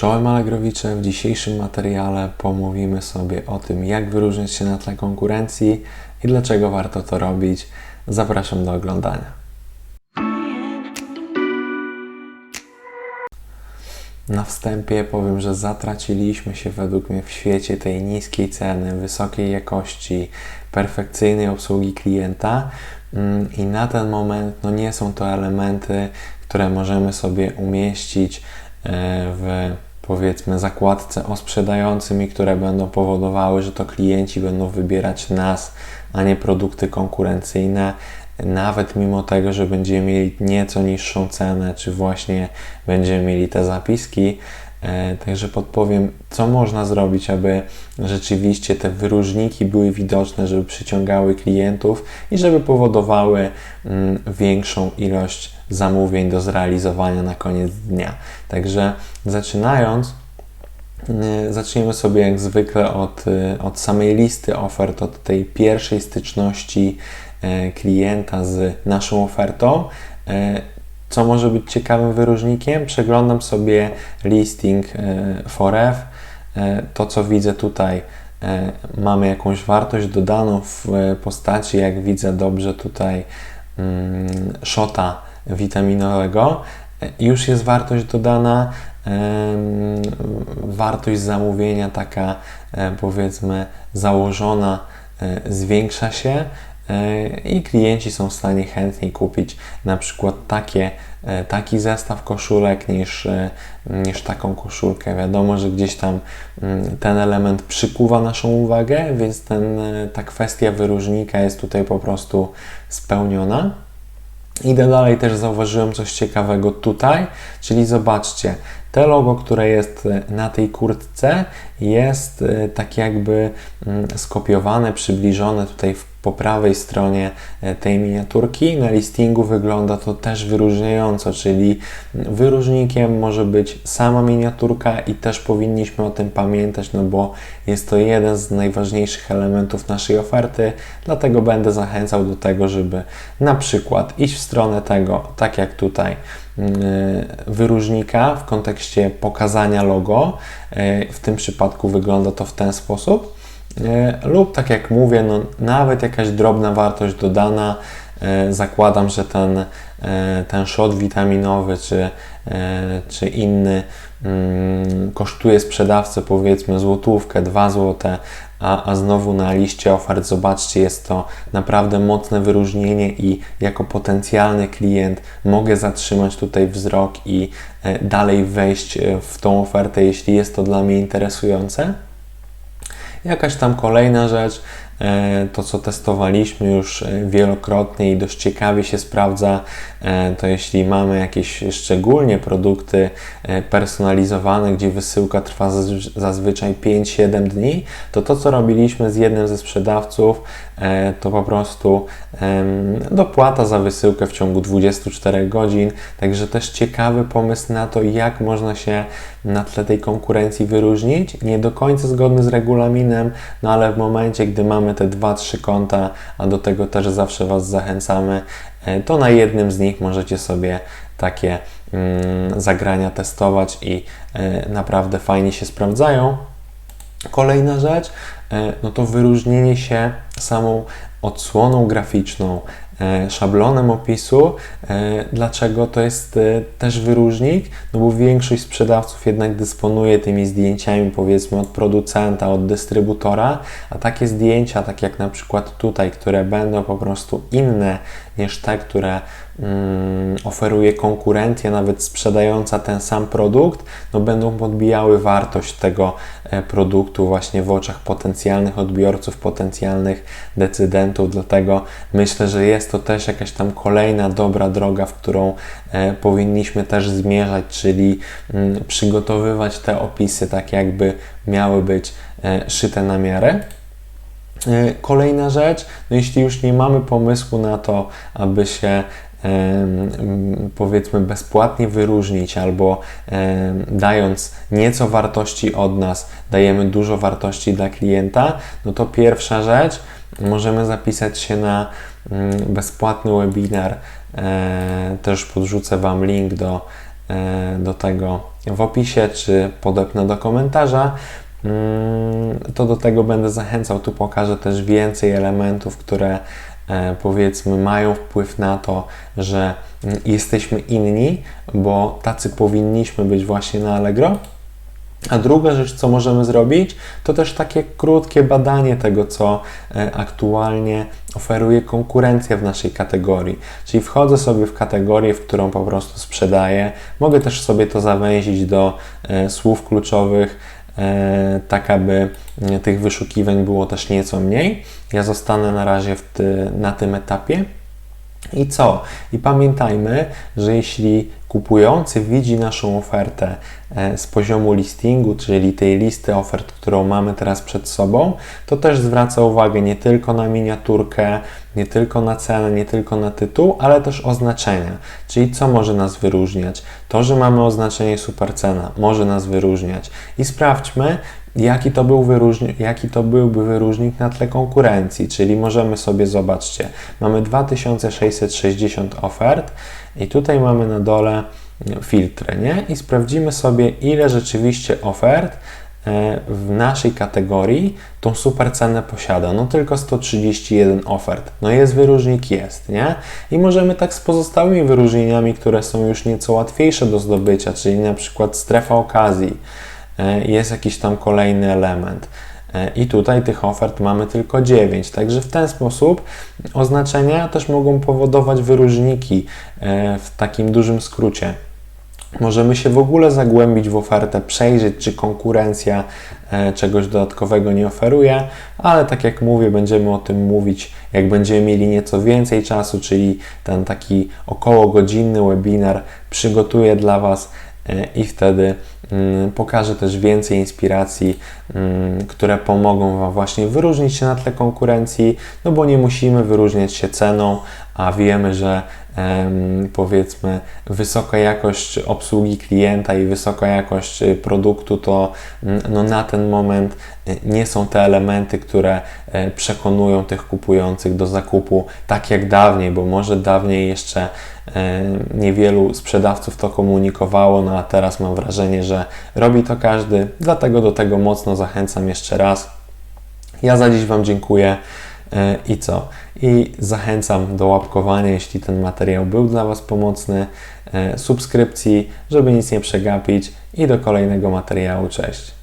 Czołem Allegrowicze. W dzisiejszym materiale pomówimy sobie o tym, jak wyróżnić się na tle konkurencji i dlaczego warto to robić. Zapraszam do oglądania. Na wstępie powiem, że zatraciliśmy się według mnie w świecie tej niskiej ceny, wysokiej jakości, perfekcyjnej obsługi klienta mm, i na ten moment no nie są to elementy, które możemy sobie umieścić e, w powiedzmy zakładce o sprzedającym i które będą powodowały, że to klienci będą wybierać nas, a nie produkty konkurencyjne, nawet mimo tego, że będziemy mieli nieco niższą cenę, czy właśnie będziemy mieli te zapiski. E, także podpowiem, co można zrobić, aby rzeczywiście te wyróżniki były widoczne, żeby przyciągały klientów i żeby powodowały mm, większą ilość zamówień do zrealizowania na koniec dnia. Także zaczynając, y, Zacznijmy sobie jak zwykle od, y, od samej listy ofert, od tej pierwszej styczności y, klienta z naszą ofertą. Co może być ciekawym wyróżnikiem? Przeglądam sobie listing Foref. To, co widzę tutaj, mamy jakąś wartość dodaną w postaci, jak widzę dobrze tutaj, mm, shota witaminowego, już jest wartość dodana, wartość zamówienia taka e, powiedzmy założona e, zwiększa się e, i klienci są w stanie chętniej kupić na przykład takie, taki zestaw koszulek niż, niż taką koszulkę. Wiadomo, że gdzieś tam mm, ten element przykuwa naszą uwagę, więc ten, ta kwestia wyróżnika jest tutaj po prostu spełniona. Idę dalej, też zauważyłem coś ciekawego tutaj, czyli zobaczcie, te logo, które jest e, na tej kurtce, jest e, tak jakby mm, skopiowane, przybliżone tutaj w po prawej stronie e, tej miniaturki. Na listingu wygląda to też wyróżniająco, czyli wyróżnikiem może być sama miniaturka i też powinniśmy o tym pamiętać, no bo jest to jeden z najważniejszych elementów naszej oferty, dlatego będę zachęcał do tego, żeby na przykład iść w stronę tego, tak jak tutaj, mm, wyróżnika w kontekście pokazania logo. E, w tym przypadku wygląda to w ten sposób E, lub tak jak mówię, no, nawet jakaś drobna wartość dodana, e, zakładam, że ten, e, ten shot witaminowy czy, czy inny mm, kosztuje sprzedawcę powiedzmy złotówkę, dwa złote, a, a znowu na liście ofert zobaczcie, jest to naprawdę mocne wyróżnienie i jako potencjalny klient mogę zatrzymać tutaj wzrok i dalej wejść w tą ofertę, jeśli jest to dla mnie interesujące. Jakaś tam kolejna rzecz, to co testowaliśmy już e, wielokrotnie i dość ciekawie się sprawdza, e, to jeśli mamy jakieś szczególnie produkty personalizowane, gdzie wysyłka trwa zazwyczaj 5-7 dni, to to co robiliśmy z jednym ze sprzedawców, to po prostu dopłata za wysyłkę w ciągu 24 godzin. Także też ciekawy pomysł na to, jak można się na tle tej konkurencji wyróżnić. Nie do końca zgodny z regulaminem, no ale w momencie, gdy mamy te 2-3 konta, a do tego też zawsze Was zachęcamy, e, to na jednym z nich możecie sobie takie mm, zagrania testować i e, naprawdę fajnie się sprawdzają. Kolejna rzecz, e, no to wyróżnienie się samą odsłoną graficzną, szablonem opisu. E, dlaczego to jest też wyróżnik? No bo większość sprzedawców jednak dysponuje tymi zdjęciami powiedzmy od producenta, od dystrybutora, a takie zdjęcia, tak jak na przykład tutaj, które będą po prostu inne niż te, które oferuje konkurencja, nawet sprzedająca ten sam produkt, no będą podbijały wartość tego e, produktu właśnie w oczach potencjalnych odbiorców, potencjalnych decydentów. Dlatego myślę, że jest to też jakaś tam kolejna dobra droga, w którą e, powinniśmy też zmierzać, czyli mm, przygotowywać te opisy tak, jakby miały być e, szyte na miarę. Kolejna rzecz, no jeśli już nie mamy pomysłu na to, aby się powiedzmy bezpłatnie wyróżnić albo dając nieco wartości od nas, dajemy dużo wartości dla klienta, no to pierwsza rzecz, możemy zapisać się na mm, bezpłatny webinar. E, też podrzucę Wam link do, e, do tego w opisie, czy podepnę do komentarza. Mm, to do tego będę zachęcał. Tu pokażę też więcej elementów, które powiedzmy mają wpływ na to, że jesteśmy inni, bo tacy powinniśmy być właśnie na Allegro. A druga rzecz, co możemy zrobić, to też takie krótkie badanie tego, co e, aktualnie oferuje konkurencja w naszej kategorii. Czyli wchodzę sobie w kategorię, w którą po prostu sprzedaję. Mogę też sobie to zawęzić do e, słów kluczowych, e, tak aby tych wyszukiwań było też nieco mniej. Ja zostanę na razie ty, na tym etapie. I co? I pamiętajmy, że jeśli kupujący widzi naszą ofertę e, z poziomu listingu, czyli tej listy ofert, którą mamy teraz przed sobą, to też zwraca uwagę nie tylko na miniaturkę, nie tylko na cenę, nie tylko na tytuł, ale też oznaczenia. Czyli co może nas wyróżniać? To, że mamy oznaczenie supercena, może nas wyróżniać. I sprawdźmy, jaki to, był wyróżni- jaki to byłby wyróżnik na tle konkurencji. Czyli możemy sobie, zobaczcie, mamy 2660 ofert i tutaj mamy na dole filtry, nie? I sprawdzimy sobie, ile rzeczywiście ofert w naszej kategorii tą super cenę posiada. No tylko 131 ofert. No jest wyróżnik, jest, nie? I możemy tak z pozostałymi wyróżnieniami, które są już nieco łatwiejsze do zdobycia, czyli na przykład strefa okazji, e, jest jakiś tam kolejny element. E, I tutaj tych ofert mamy tylko 9. Także w ten sposób oznaczenia też mogą powodować wyróżniki e, w takim dużym skrócie. Możemy się w ogóle zagłębić w ofertę, przejrzeć, czy konkurencja e, czegoś dodatkowego nie oferuje, ale tak jak mówię, będziemy o tym mówić, jak będziemy mieli nieco więcej czasu, czyli ten taki około godzinny webinar przygotuję dla Was i wtedy Mm, pokażę też więcej inspiracji, mm, które pomogą Wam właśnie wyróżnić się na tle konkurencji, no bo nie musimy wyróżniać się ceną, a wiemy, że powiedzmy wysoka jakość obsługi klienta i wysoka jakość y, produktu to mm, no, na ten moment y, nie są te elementy, które e, przekonują tych kupujących do zakupu tak jak dawniej, bo może dawniej jeszcze e, niewielu sprzedawców to komunikowało, no a teraz mam wrażenie, że robi to każdy, dlatego do tego mocno zachęcam jeszcze raz. Ja za dziś Wam dziękuję. E, I co? I zachęcam do łapkowania, jeśli ten materiał był dla Was pomocny, e, subskrypcji, żeby nic nie przegapić i do kolejnego materiału. Cześć!